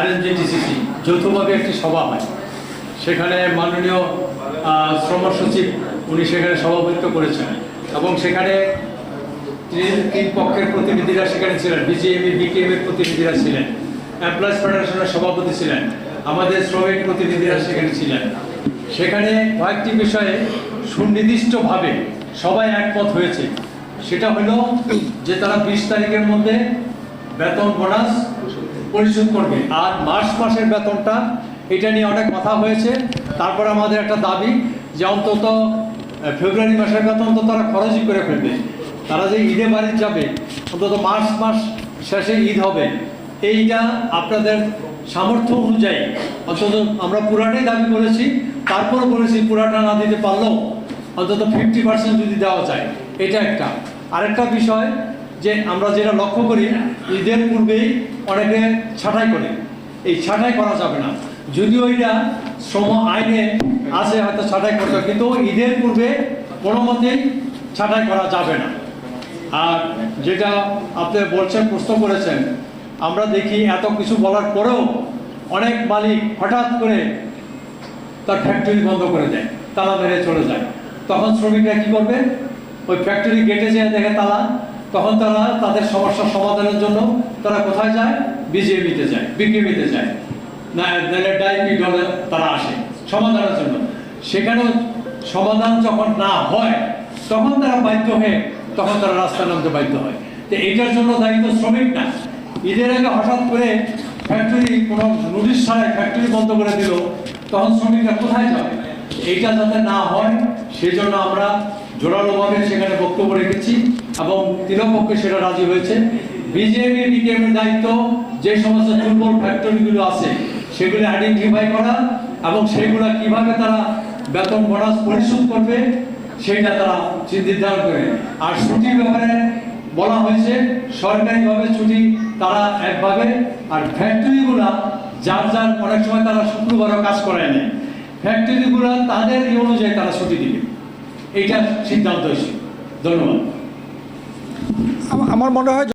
আরএনজিটিসিসি যৌথভাবে একটি সভা হয়। সেখানে মাননীয় শ্রম সচিব উনি সেখানে সভাপতিত্ব করেছেন এবং সেখানে তিন তিন পক্ষের প্রতিনিধিরা সেখানে ছিলেন, বিজিএমই বিকেএম এর প্রতিনিধিরা ছিলেন এমপ্লয়েজ ফেডারেশনের সভাপতি ছিলেন, আমাদের শ্রমিক প্রতিনিধিরা সেখানে ছিলেন। সেখানে কয়েকটি বিষয়ে সুনির্দিষ্টভাবে সবাই একমত হয়েছে। সেটা হলো যে তারা বিশ তারিখের মধ্যে বেতন বোনাস পরিশোধ করবে। আর মার্চ মাসের বেতনটা, এটা নিয়ে অনেক কথা হয়েছে। তারপর আমাদের একটা দাবি যে অন্তত ফেব্রুয়ারি মাসের বেতন তো তারা খরচই করে ফেলবে। তারা যে ঈদে বাড়ি যাবে, অন্তত মার্চ মাস শেষে ঈদ হবে। এইটা আপনাদের সামর্থ্য অনুযায়ী, অন্তত আমরা পুরাটাই দাবি করেছি, তারপরও বলেছি পুরাটা না দিতে পারলেও অন্তত ফিফটি পার্সেন্ট যদি দেওয়া যায়। এটা একটা। আরেকটা বিষয় যে আমরা যেটা লক্ষ্য করি, ঈদের পূর্বেই অনেকে ছাঁটাই করে। এই ছাঁটাই করা যাবে না। যদিও এটা শ্রম আইনে আছে, হয়তো ছাঁটাই করতে কিন্তু ঈদের পূর্বে কোনো মতেই ছাঁটাই করা যাবে না। আর যেটা আপনি বলছেন, প্রশ্ন করেছেন, আমরা দেখি এত কিছু বলার পরেও অনেক মালিক হঠাৎ করে তার ফ্যাক্টরি বন্ধ করে দেয়, তালা মেরে চলে যায়। তখন শ্রমিকরা কি করবে? ওই ফ্যাক্টরি গেটে যেয়ে দেখে তালা তখন তারা তাদের সমস্যার সমাধানের জন্য তারা কোথায় যায়? বিজেপিতে যায়, বিকেপিতে যায়। না ডাইপি দলে তারা আসে সমাধানের জন্য। সেখানেও সমাধান যখন না হয়, তখন তারা বাধ্য হয়ে তখন তারা রাস্তা নামতে বাধ্য হয়। তো এইটার জন্য দায়িত্ব শ্রমিক না। ঈদের আগে হঠাৎ করে ফ্যাক্টরি কোনো নোটিশ ছাড়াই ফ্যাক্টরি বন্ধ করে দিল, তখন শ্রমিকরা কোথায় যাবে? এইটা যাতে না হয়, সেজন্য আমরা জোরালোভাবে সেখানে বক্তব্য রেখেছি এবং তৃণপক্ষে সেটা রাজি হয়েছে। বিজেপি, বিকেএম এর দায়িত্ব, যে সমস্ত দুর্বল ফ্যাক্টরিগুলো আছে, সেগুলো আইডেন্টিফাই করা এবং সেগুলো কীভাবে তারা বেতন বোনাস পরিশোধ করবে, সেটা তারা নির্ধারণ করে। আর ছুটির ব্যাপারে বলা হয়েছে, সরকারিভাবে ছুটি তারা একভাবে, আর ফ্যাক্টরিগুলা যার যার অনেক সময় তারা শুক্রবারও কাজ করায় নেয় ফ্যাক্টরিগুলা তাদের এই অনুযায়ী তারা ছুটি দিবে। এইটা সিদ্ধান্ত হয়েছে। ধন্যবাদ। আম- আমার মনে হয়